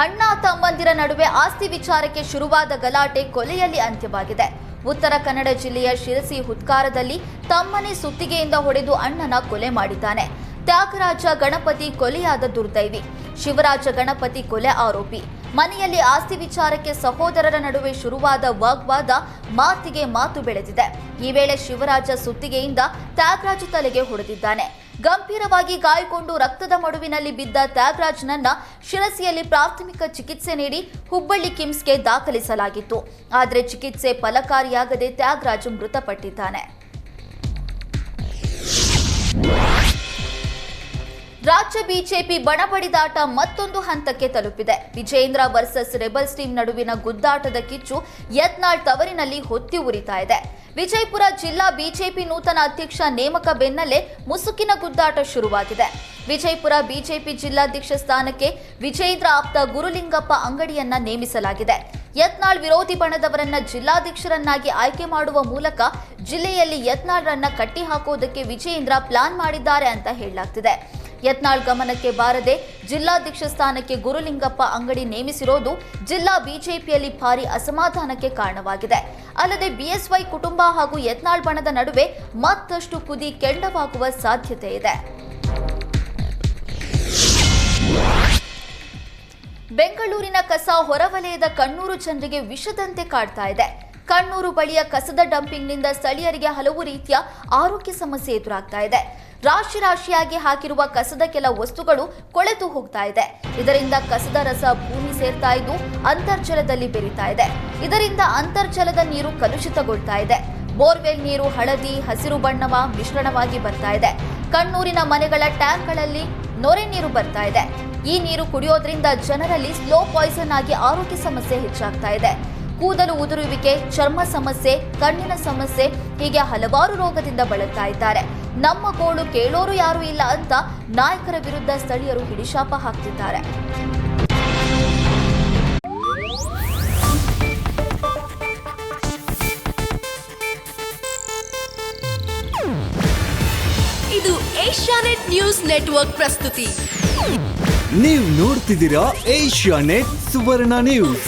ಅಣ್ಣ ತಮ್ಮಂದಿರ ನಡುವೆ ಆಸ್ತಿ ವಿಚಾರಕ್ಕೆ ಶುರುವಾದ ಗಲಾಟೆ ಕೊಲೆಯಲ್ಲಿ ಅಂತ್ಯವಾಗಿದೆ. ಉತ್ತರ ಕನ್ನಡ ಜಿಲ್ಲೆಯ ಶಿರಸಿ ಹುತ್ಕಾರದಲ್ಲಿ ತಮ್ಮನೇ ಸುತ್ತಿಗೆಯಿಂದ ಹೊಡೆದು ಅಣ್ಣನ ಕೊಲೆ ಮಾಡಿದ್ದಾನೆ. ತ್ಯಾಗರಾಜ ಗಣಪತಿ ಕೊಲೆಯಾದ ದುರ್ದೈವಿ. ಶಿವರಾಜ ಗಣಪತಿ ಕೊಲೆ ಆರೋಪಿ. ಮನೆಯಲ್ಲಿ ಆಸ್ತಿ ವಿಚಾರಕ್ಕೆ ಸಹೋದರರ ನಡುವೆ ಶುರುವಾದ ವಾಗ್ವಾದ ಮಾತಿಗೆ ಮಾತು ಬೆಳೆದಿದೆ. ಈ ವೇಳೆ ಶಿವರಾಜ ಸುತ್ತಿಗೆಯಿಂದ ತ್ಯಾಗರಾಜ ತಲೆಗೆ ಹೊಡೆದಿದ್ದಾನೆ. ಗಂಭೀರವಾಗಿ ಗಾಯಗೊಂಡು ರಕ್ತದ ಮಡುವಿನಲ್ಲಿ ಬಿದ್ದ ತ್ಯಾಗರಾಜ್ನನ್ನ ಶಿರಸಿಯಲ್ಲಿ ಪ್ರಾಥಮಿಕ ಚಿಕಿತ್ಸೆ ನೀಡಿ ಹುಬ್ಬಳ್ಳಿ ಕಿಮ್ಸ್ಗೆ ದಾಖಲಿಸಲಾಗಿತ್ತು. ಆದರೆ ಚಿಕಿತ್ಸೆ ಫಲಕಾರಿಯಾಗದೆ ತ್ಯಾಗರಾಜ್ ಮೃತಪಟ್ಟಿದ್ದಾನೆ. ರಾಜ್ಯ ಬಿಜೆಪಿ ಬಣಬಡಿದಾಟ ಮತ್ತೊಂದು ಹಂತಕ್ಕೆ ತಲುಪಿದೆ. ವಿಜೇಂದ್ರ ವರ್ಸಸ್ ರೆಬಲ್ಸ್ ಟೀಮ್ ನಡುವಿನ ಗುದ್ದಾಟದ ಕಿಚ್ಚು ಯತ್ನಾಳ್ ತವರಿನಲ್ಲಿ ಹೊತ್ತಿ ಉರಿತಾ ಇದೆ. ವಿಜಯಪುರ ಜಿಲ್ಲಾ ಬಿಜೆಪಿ ನೂತನ ಅಧ್ಯಕ್ಷ ನೇಮಕ ಬೆನ್ನಲ್ಲೇ ಮುಸುಕಿನ ಗುದ್ದಾಟ ಶುರುವಾಗಿದೆ. ವಿಜಯಪುರ ಬಿಜೆಪಿ ಜಿಲ್ಲಾಧ್ಯಕ್ಷ ಸ್ಥಾನಕ್ಕೆ ವಿಜೇಂದ್ರ ಆಪ್ತ ಗುರುಲಿಂಗಪ್ಪ ಅಂಗಡಿಯನ್ನ ನೇಮಿಸಲಾಗಿದೆ. ಯತ್ನಾಳ್ ವಿರೋಧಿ ಬಣದವರನ್ನ ಜಿಲ್ಲಾಧ್ಯಕ್ಷರನ್ನಾಗಿ ಆಯ್ಕೆ ಮಾಡುವ ಮೂಲಕ ಜಿಲ್ಲೆಯಲ್ಲಿ ಯತ್ನಾಳ್ರನ್ನ ಕಟ್ಟಿ ಹಾಕೋದಕ್ಕೆ ವಿಜೇಂದ್ರ ಪ್ಲಾನ್ ಮಾಡಿದ್ದಾರೆ ಅಂತ ಹೇಳಲಾಗ್ತಿದೆ. ಯತ್ನಾಳ್ ಗಮನಕ್ಕೆ ಬಾರದೆ ಜಿಲ್ಲಾಧ್ಯಕ್ಷ ಸ್ಥಾನಕ್ಕೆ ಗುರುಲಿಂಗಪ್ಪ ಅಂಗಡಿ ನೇಮಿಸಿರೋದು ಜಿಲ್ಲಾ ಬಿಜೆಪಿಯಲ್ಲಿ ಭಾರಿ ಅಸಮಾಧಾನಕ್ಕೆ ಕಾರಣವಾಗಿದೆ. ಅಲ್ಲದೆ ಬಿಎಸ್ವೈ ಕುಟುಂಬ ಹಾಗೂ ಯತ್ನಾಳ್ ಬಣದ ನಡುವೆ ಮತ್ತಷ್ಟು ಕುದಿ ಕೆಂಡವಾಗುವ ಸಾಧ್ಯತೆ ಇದೆ. ಬೆಂಗಳೂರಿನ ಕಸ ಹೊರವಲಯದ ಕಣ್ಣೂರು ಜನರಿಗೆ ವಿಷದಂತೆ ಕಾಡ್ತಾ ಇದೆ. ಕಣ್ಣೂರು ಬಳಿಯ ಕಸದ ಡಂಪಿಂಗ್ನಿಂದ ಸ್ಥಳೀಯರಿಗೆ ಹಲವು ರೀತಿಯ ಆರೋಗ್ಯ ಸಮಸ್ಯೆ ಎದುರಾಗ್ತಾ ಇದೆ. ರಾಶಿ ರಾಶಿಯಾಗಿ ಹಾಕಿರುವ ಕಸದ ಕೆಲ ವಸ್ತುಗಳು ಕೊಳೆತು ಹೋಗ್ತಾ ಇದೆ. ಇದರಿಂದ ಕಸದ ರಸ ಭೂಮಿ ಸೇರ್ತಾ ಇದ್ದು ಅಂತರ್ಜಲದಲ್ಲಿ ಬೆರೀತಾ ಇದೆ. ಇದರಿಂದ ಅಂತರ್ಜಲದ ನೀರು ಕಲುಷಿತಗೊಳ್ತಾ ಇದೆ. ಬೋರ್ವೆಲ್ ನೀರು ಹಳದಿ, ಹಸಿರು ಬಣ್ಣವ ಮಿಶ್ರಣವಾಗಿ ಬರ್ತಾ ಇದೆ. ಕಣ್ಣೂರಿನ ಮನೆಗಳ ಟ್ಯಾಂಕ್ಗಳಲ್ಲಿ ನೊರೆ ನೀರು ಬರ್ತಾ ಇದೆ. ಈ ನೀರು ಕುಡಿಯೋದ್ರಿಂದ ಜನರಲ್ಲಿ ಸ್ಲೋ ಪಾಯ್ಸನ್ ಆಗಿ ಆರೋಗ್ಯ ಸಮಸ್ಯೆ ಹೆಚ್ಚಾಗ್ತಾ ಇದೆ. ಕೂದಲು ಉದುರುವಿಕೆ ಚರ್ಮ ಸಮಸ್ಯೆ ಕಣ್ಣಿನ ಸಮಸ್ಯೆ ಹೀಗೆ ಹಲವಾರು ರೋಗದಿಂದ ಬಳಲ್ತಾ ಇದ್ದಾರೆ. ನಮ್ಮ ಗೋಳು ಕೇಳೋರು ಯಾರು ಇಲ್ಲ ಅಂತ ನಾಯಕರ ವಿರುದ್ಧ ಸ್ಥಳೀಯರು ಹಿಡಿಶಾಪ ಹಾಕ್ತಿದ್ದಾರೆ. ಇದು ಏಷ್ಯಾನೆಟ್ ನ್ಯೂಸ್ ನೆಟ್ವರ್ಕ್ ಪ್ರಸ್ತುತಿ. ನೀವು ನೋಡ್ತಿದ್ದೀರಾ ಏಷ್ಯಾ ನೆಟ್ ಸುವರ್ಣ ನ್ಯೂಸ್.